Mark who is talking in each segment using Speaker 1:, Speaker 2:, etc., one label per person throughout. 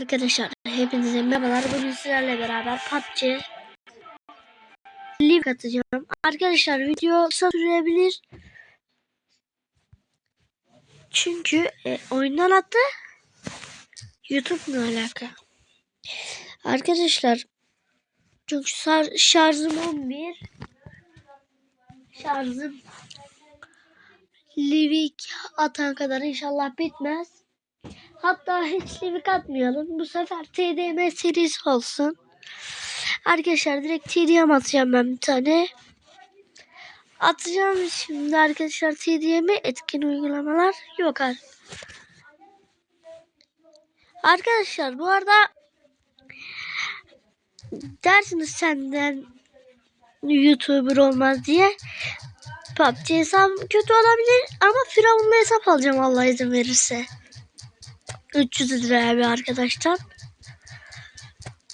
Speaker 1: Arkadaşlar hepinize merhabalar. Bugün sizlerle beraber PUBG Live atacağım. Arkadaşlar video kısa sürebilir. Çünkü e, oyundan attı. YouTube ne alaka? Arkadaşlar çünkü şar- şarjım 11. Şarjım Livik atan kadar inşallah bitmez. Hatta hiç livik atmayalım. Bu sefer TDM serisi olsun. Arkadaşlar direkt TDM atacağım ben bir tane. Atacağım şimdi arkadaşlar TDM etkin uygulamalar yok artık. Arkadaşlar bu arada dersiniz senden YouTuber olmaz diye. PUBG hesabım kötü olabilir ama Firavun'la hesap alacağım Allah izin verirse. 300 liraya bir arkadaştan.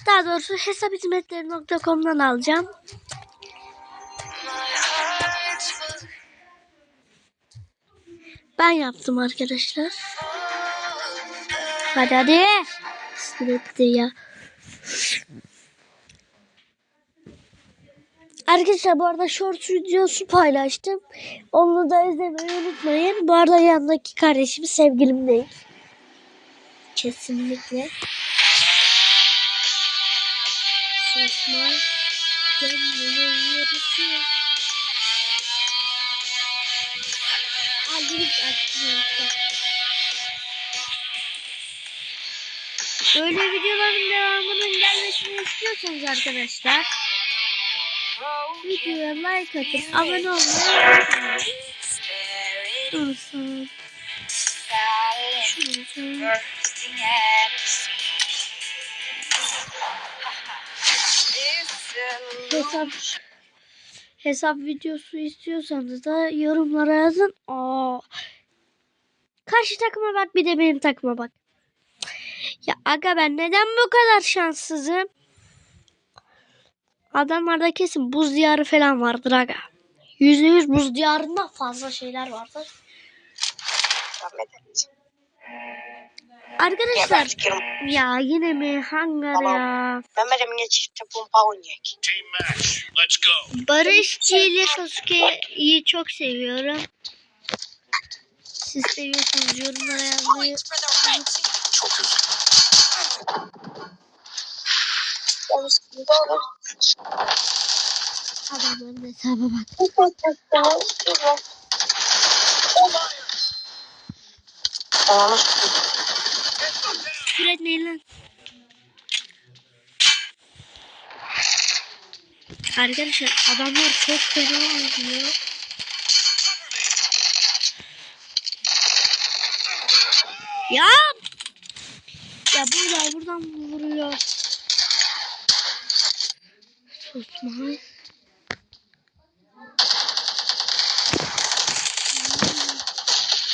Speaker 1: Daha doğrusu hesap hizmetleri.com'dan alacağım. Ben yaptım arkadaşlar. Hadi hadi. Sinirletti ya. Arkadaşlar bu arada short videosu paylaştım. Onu da izlemeyi unutmayın. Bu arada yanındaki kardeşim sevgilim değil. Kesinlikle. Saçma. Gönlümün yarısı. Aldık aklımda. Böyle videoların devamının gelmesini istiyorsanız arkadaşlar videoya like atıp abone olmayı unutmayın. Dursun. Şurası. Hesap hesap videosu istiyorsanız da yorumlara yazın. Aa. Karşı takıma bak bir de benim takıma bak. Ya aga ben neden bu kadar şanssızım? Adamlarda kesin buz diyarı falan vardır aga. Yüzde yüz buz diyarında fazla şeyler vardır.
Speaker 2: Ahmet et.
Speaker 1: Arkadaşlar ya yine mi hangar
Speaker 2: Tamam.
Speaker 1: ya?
Speaker 2: Mehmet Emin'e çifte pompa oynayacak.
Speaker 3: Team match. Let's go.
Speaker 1: Barış ile Sasuke'yi çok seviyorum. Siz seviyorsanız yorumlara yazmayı unutmayın.
Speaker 3: Çok üzgünüm.
Speaker 1: Adamların hesaba bak.
Speaker 2: Ananı
Speaker 1: Küfür etmeyin lan. Arkadaşlar adamlar çok fena oynuyor. Ya! Ya burada buradan vuruyor. Susmaz.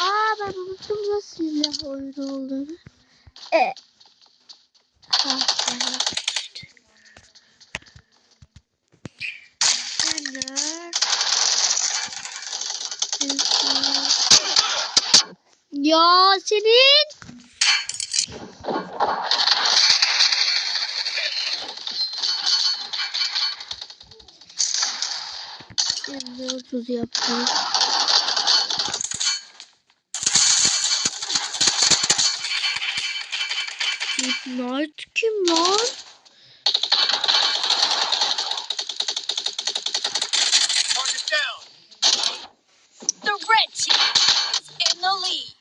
Speaker 1: Aa ben unuttum nasıl silah oyunu olduğunu. E. Ha. Ya senin. Ender 30 yapacağım. Midnight kim lan?
Speaker 4: The red team is in the lead.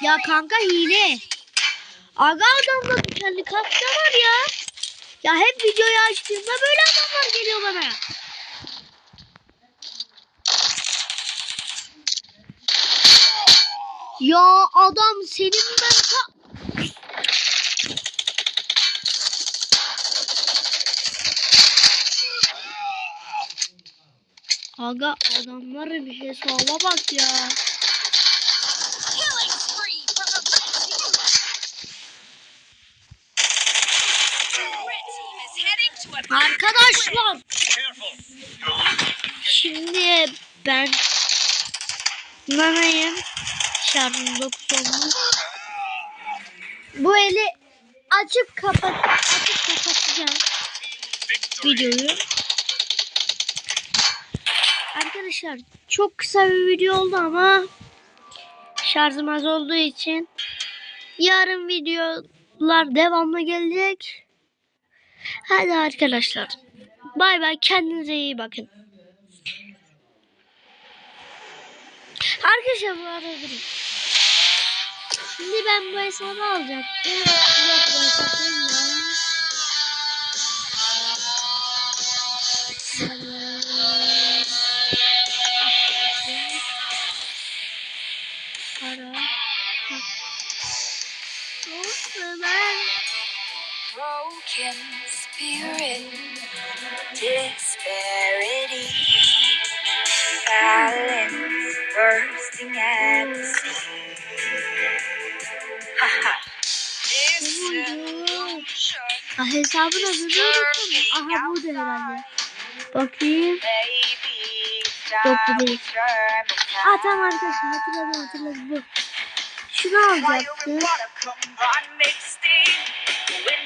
Speaker 1: Ya kanka hile. Aga adamda kendi kapta var ya. Ya hep videoyu açtığımda böyle adamlar geliyor bana. Ya adam senin ben. Aga adamların hesaba bak ya.
Speaker 4: Killing spree for the red team. Red team is heading to a
Speaker 1: Arkadaşlar şimdi ben nanayım. Şarjım 9 olmuş. Bu eli açıp kapat açıp kapatacağım videoyu. Arkadaşlar çok kısa bir video oldu ama şarjım az olduğu için yarın videolar devamlı gelecek. Hadi arkadaşlar. Bay bay kendinize iyi bakın. Arkadaşlar bu arada. Şimdi ben bu hesabı alacaktım. Ya. Para. Ha. Olsun ben.
Speaker 4: broken spirit, disparity, balance bursting at the seams. Disillusion,
Speaker 1: Ha, hesabın adını unuttum. Aha bu da herhalde. Bakayım.
Speaker 4: baby,
Speaker 1: Yok bu değil.
Speaker 4: determined
Speaker 1: Aa tamam arkadaşlar hatırladım hatırladım bu. Şunu
Speaker 4: Fire
Speaker 1: alacaktım.
Speaker 4: and water combine make steam.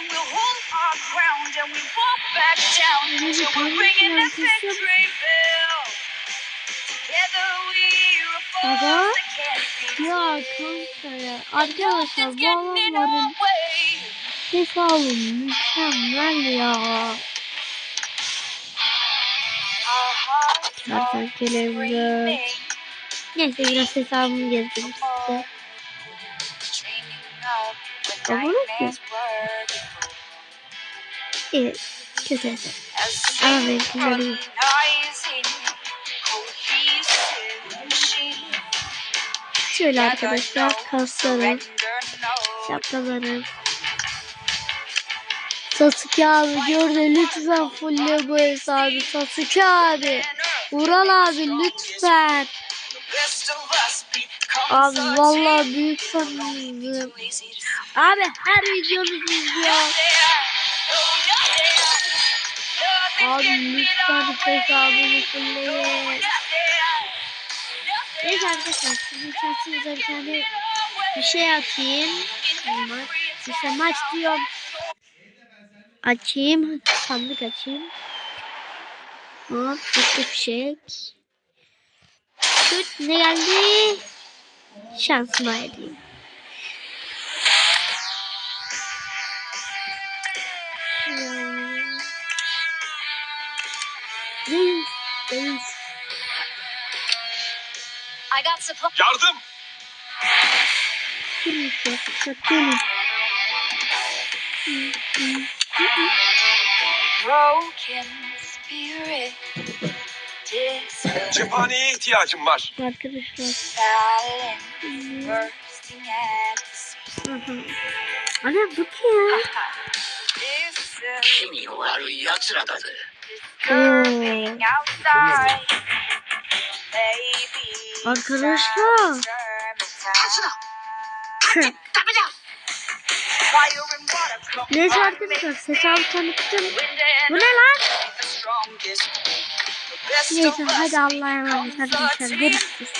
Speaker 4: And we'll hold our ground and we won't back down until we're ringing the victory bell. Together we're a force that can't be
Speaker 1: Ya kanka. Arkadaşlar adamların hesabı mükemmel ya. Kertenkelemde. Neyse biraz hesabımı gezdim size. Abone ki. Hesap. Ama benimkiler iyi. Şöyle arkadaşlar kaslarım, şapkalarım. Sasuke abi gördü lütfen fulle bu hesabı Sasuke abi. Ural abi lütfen. Abi vallahi büyük fanınızım. Abi her videonuzu izliyor. Abi lütfen hesabımı fulleyin. Neyse arkadaşlar sizin şansınıza bir tane bir şey atayım. Maç. İşte maç diyorum. Açayım. Sandık açayım. Hop. Bitti fişek. Şut ne geldi? Şansıma edeyim.
Speaker 4: I got supply.
Speaker 3: Yardım.
Speaker 4: Broken spirit.
Speaker 3: Cephaneye ihtiyacım var.
Speaker 1: Arkadaşlar. Ana bu ki ya?
Speaker 3: Kimi
Speaker 4: var yatsıradadı. Girl
Speaker 1: Arkadaşlar.
Speaker 4: Come
Speaker 1: Neyse arkadaşlar hesabı tanıttım. Bu ne lan? Neyse hadi Allah'a emanet arkadaşlar. Görüşürüz.